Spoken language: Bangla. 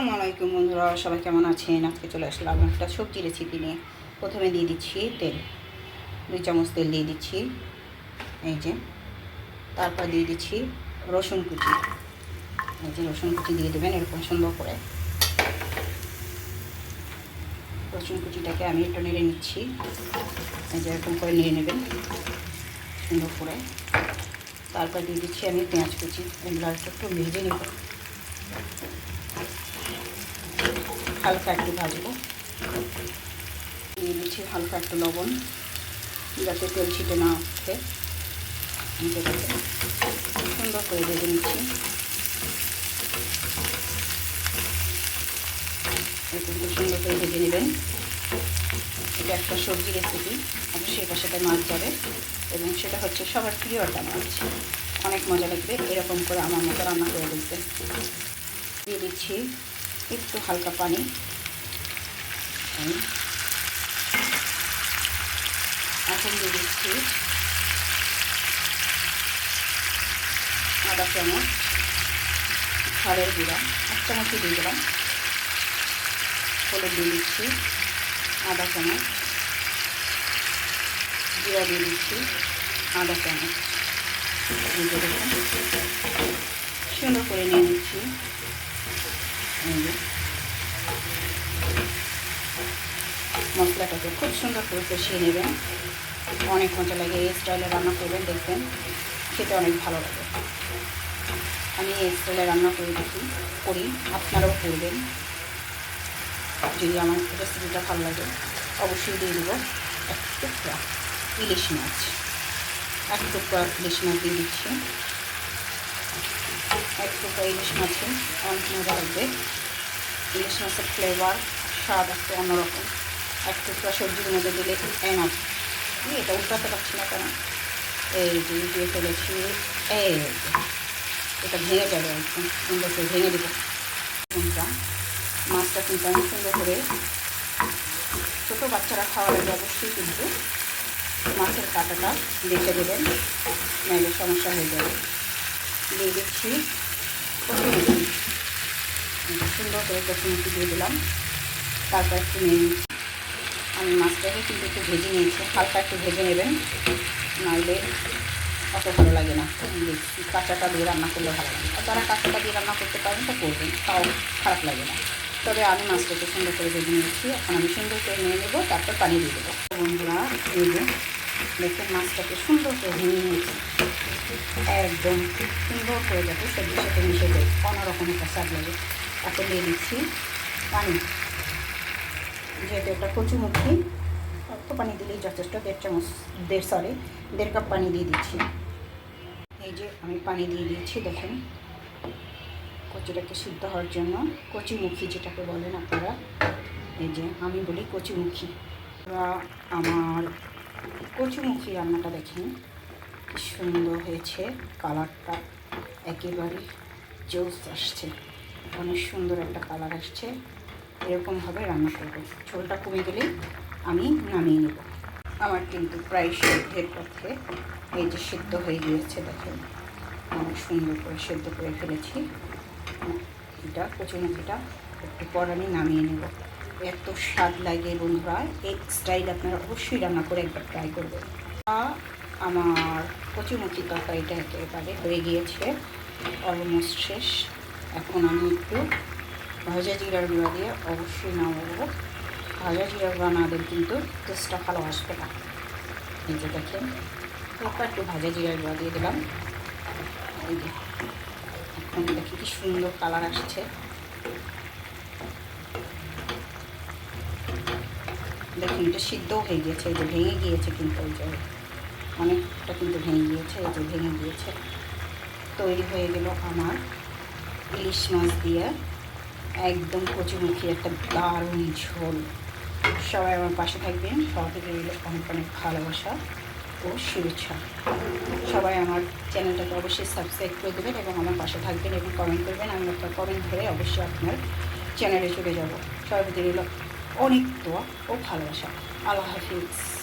আসসালামু আলাইকুম বন্ধুরা, সবাই কেমন আছেন? আজকে চলে আসলাম একটা সবজি রেসিপি নিয়ে। প্রথমে দিয়ে দিচ্ছি তেল। দুই চামচ তেল দিয়ে দিচ্ছি। এই যে, তারপর দিয়ে দিচ্ছি রসুন কুচি। এই যে রসুন কুচি দিয়ে দেবেন, এরকম সুন্দর করে। রসুন কুচিটাকে আমি একটু নেড়ে নিচ্ছি। এই যে এরকম করে নিয়ে নেবেন, সুন্দর করে। তারপর দিয়ে দিচ্ছি আমি পেঁয়াজ কুচি। এগুলো একটু ভেজে নেব। হালকা একটু ভাজবো। দিয়ে দিচ্ছি হালকা একটু লবণ, যাতে তেল ছিটে না ওঠে। সুন্দর করে ভেজে নিচ্ছি। এরকম সুন্দর করে ভেজে নেবেন। এটা একটা সবজি রেসিপি অবশ্যই এটার সাথে মাছ যাবে। এবং সেটা হচ্ছে সবার প্রিয় একটা মাছ। অনেক মজা লাগবে এরকম করে আমার মতো রান্না করে দেখবেন দিয়ে দিচ্ছি একটু হালকা পানি। আমি এখন দিয়ে দিচ্ছি আদা চামচ, ঝালের গুঁড়া, এক চামচই দিয়ে দিলাম। হলুদ দিয়ে দিচ্ছি, আদা চামচ, জিরা দিয়ে দিচ্ছি, আদা চামচ। সুন্দর করে নিয়ে নিচ্ছি। মশলাটাকে খুব সুন্দর করে কষিয়ে নেবেন। অনেক মজা লাগে এই স্টাইলে রান্না করবেন, দেখবেন খেতে অনেক ভালো লাগে। আমি এই স্টাইলে রান্না করে দেখি, করি, আপনারাও করবেন। যদি আমার রেসিপিটা ভালো লাগে, অবশ্যই দিয়ে দেবো এক টুকরা ইলিশ মাছ। এক টুকরা ইলিশ মাছ দিয়ে দিচ্ছি। এক টুকরা ইলিশ মাছে, অনেক মজা লাগবে। ইলিশ মাছের ফ্লেভার স্বাদ একটু অন্যরকম। এক টুকরা সবজির মধ্যে দিলে এনাফ। এটা উল্টাতে পারছি না কেন? এই যে দিয়ে ফেলেছি, এই এটা ভেঙে যাবে একদম, সুন্দর করে ভেঙে দেবো। মাছটা কিন্তু আমি সুন্দর করে ছোটো বাচ্চারা খাওয়া লাগে অবশ্যই কিন্তু মাছের কাঁটাটা রেখে দেবেন নাইলে সমস্যা হয়ে যাবে। দিয়ে দিচ্ছি সুন্দর করে কচুমুখি দিয়ে দিলাম। তারপর একটু নিয়ে আমি মাছটাকে কিন্তু একটু ভেজে নিয়েছি। হালকা একটু ভেজে নেবেন। নাহলে অত ভালো লাগে না। কাঁচাটা দিয়ে রান্না করলে ভালো লাগে। আর যারা কাঁচাটা দিয়ে রান্না করতে পারেন তা করবেন, তাও খারাপ লাগে না। তবে আমি মাছটাকে সুন্দর করে ভেজে নিয়েছি। এখন আমি সুন্দর করে নিয়ে নেব, তারপর পানি দিয়ে দেবো। বন্ধুরা দেখুন মাছটাকে সুন্দর করে ভেঙে নিয়েছি। একদম খুব সুন্দর হয়ে যাবে সবজির সাথে মিশে যায় অন্যরকম একটা স্বাদ লাগে এখন দিয়ে দিচ্ছি পানি। যেহেতু একটা কচুমুখি অল্প পানি দিলেই যথেষ্ট, দেড় চামচ, দেড় সরি দেড় কাপ পানি দিয়ে দিচ্ছি। এই যে আমি পানি দিয়ে দিয়েছি, দেখেন। কচুটাকে সিদ্ধ হওয়ার জন্য কচিমুখী যেটাকে বলেন আপনারা, এই যে আমি বলি কচিমুখী আমার কচুমুখী রান্নাটা দেখেন। সুন্দর হয়েছে, কালারটা একেবারে জোস আসছে। অনেক সুন্দর একটা কালার আসছে। এরকমভাবে রান্না করব। ঝোলটা কমে গেলেই আমি নামিয়ে নেব। আমার কিন্তু প্রায় সিদ্ধের পথে এই যে সিদ্ধ হয়ে গিয়েছে, দেখেন। অনেক সুন্দর করে সেদ্ধ করে ফেলেছি। এটা কচুমুখিটা একটু পর আমি নামিয়ে নেব। এত স্বাদ লাগে বন্ধুরা। এই স্টাইল আপনারা অবশ্যই রান্না করে একবার ট্রাই করবেন। আমার কচুমুখি তরকারিটা একেবারে হয়ে গিয়েছে অলমোস্ট শেষ। এখন আমি একটু ভাজা জিরার গুঁড়া দিয়ে অবশ্যই নামাবো। ভাজা জিরার গুঁড়া না দিলে কিন্তু টেস্টটা ভালো আসবে না। যে দেখেন হালকা একটু ভাজা জিরার গুঁড়া দিয়ে দিলাম। এখন দেখি কি সুন্দর কালার আসছে। দেখুন এটা সিদ্ধও হয়ে গিয়েছে যে ভেঙে গিয়েছে কিন্তু ওই যে। অনেকটা কিন্তু ভেঙে গিয়েছে, এই যে ভেঙে গিয়েছে। তৈরি হয়ে গেল আমার ইলিশ মাছ দিয়ে একদম কচুমুখী একটা দারুণ ঝোল। সবাই আমার পাশে থাকবেন সবাই রইল অনেক অনেক ভালোবাসা ও শুভেচ্ছা। সবাই আমার চ্যানেলটাকে অবশ্যই সাবস্ক্রাইব করে দেবেন এবং আমার পাশে থাকবেন এবং কমেন্ট করবেন। আমি একটা কমেন্ট ধরে অবশ্যই আপনার চ্যানেলে চলে যাব। সবাই রইল অনেক দোয়া ও ভালোবাসা। আল্লাহ হাফিজ।